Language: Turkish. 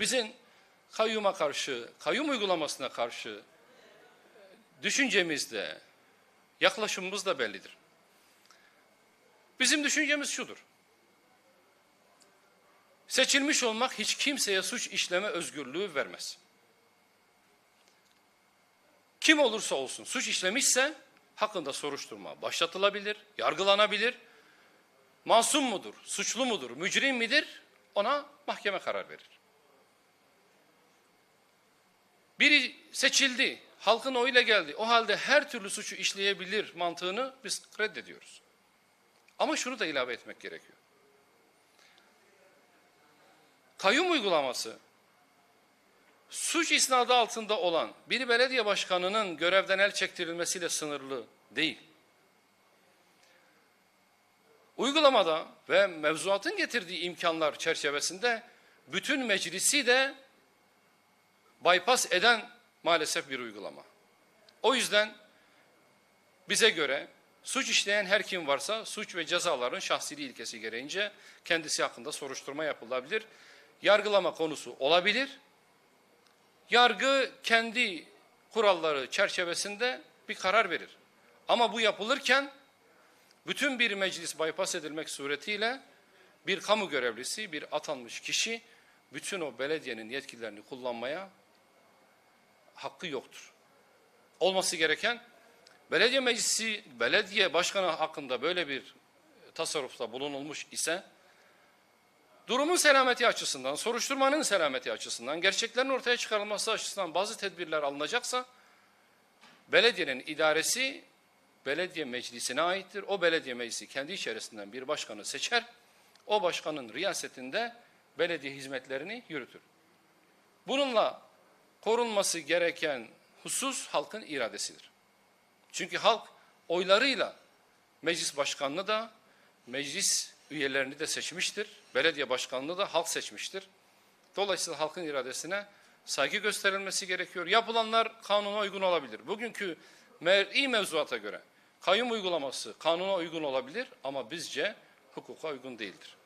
Bizim kayyuma karşı, kayyum uygulamasına karşı düşüncemiz de, yaklaşımımız da bellidir. Bizim düşüncemiz şudur. Seçilmiş olmak hiç kimseye suç işleme özgürlüğü vermez. Kim olursa olsun suç işlemişse hakkında soruşturma başlatılabilir, yargılanabilir. Masum mudur, suçlu mudur, mücrim midir ona mahkeme karar verir. Biri seçildi, halkın oyuyla geldi. O halde her türlü suçu işleyebilir mantığını biz reddediyoruz. Ama şunu da ilave etmek gerekiyor. Kayyum uygulaması suç isnadı altında olan bir belediye başkanının görevden el çektirilmesiyle sınırlı değil. Uygulamada ve mevzuatın getirdiği imkanlar çerçevesinde bütün meclisi de bypass eden maalesef bir uygulama. O yüzden bize göre suç işleyen her kim varsa suç ve cezaların şahsiliği ilkesi gereğince kendisi hakkında soruşturma yapılabilir. Yargılama konusu olabilir. Yargı kendi kuralları çerçevesinde bir karar verir. Ama bu yapılırken bütün bir meclis bypass edilmek suretiyle bir kamu görevlisi, bir atanmış kişi bütün o belediyenin yetkilerini kullanmaya hakkı yoktur. Olması gereken belediye meclisi, belediye başkanı hakkında böyle bir tasarrufta bulunulmuş ise durumun selameti açısından, soruşturmanın selameti açısından, gerçeklerin ortaya çıkarılması açısından bazı tedbirler alınacaksa belediyenin idaresi belediye meclisine aittir. O belediye meclisi kendi içerisinden bir başkanı seçer. O başkanın riyasetinde belediye hizmetlerini yürütür. Bununla korunması gereken husus halkın iradesidir. Çünkü halk oylarıyla meclis başkanını da meclis üyelerini de seçmiştir. Belediye başkanını da halk seçmiştir. Dolayısıyla halkın iradesine saygı gösterilmesi gerekiyor. Yapılanlar kanuna uygun olabilir. Bugünkü mer'i mevzuata göre kayyum uygulaması kanuna uygun olabilir ama bizce hukuka uygun değildir.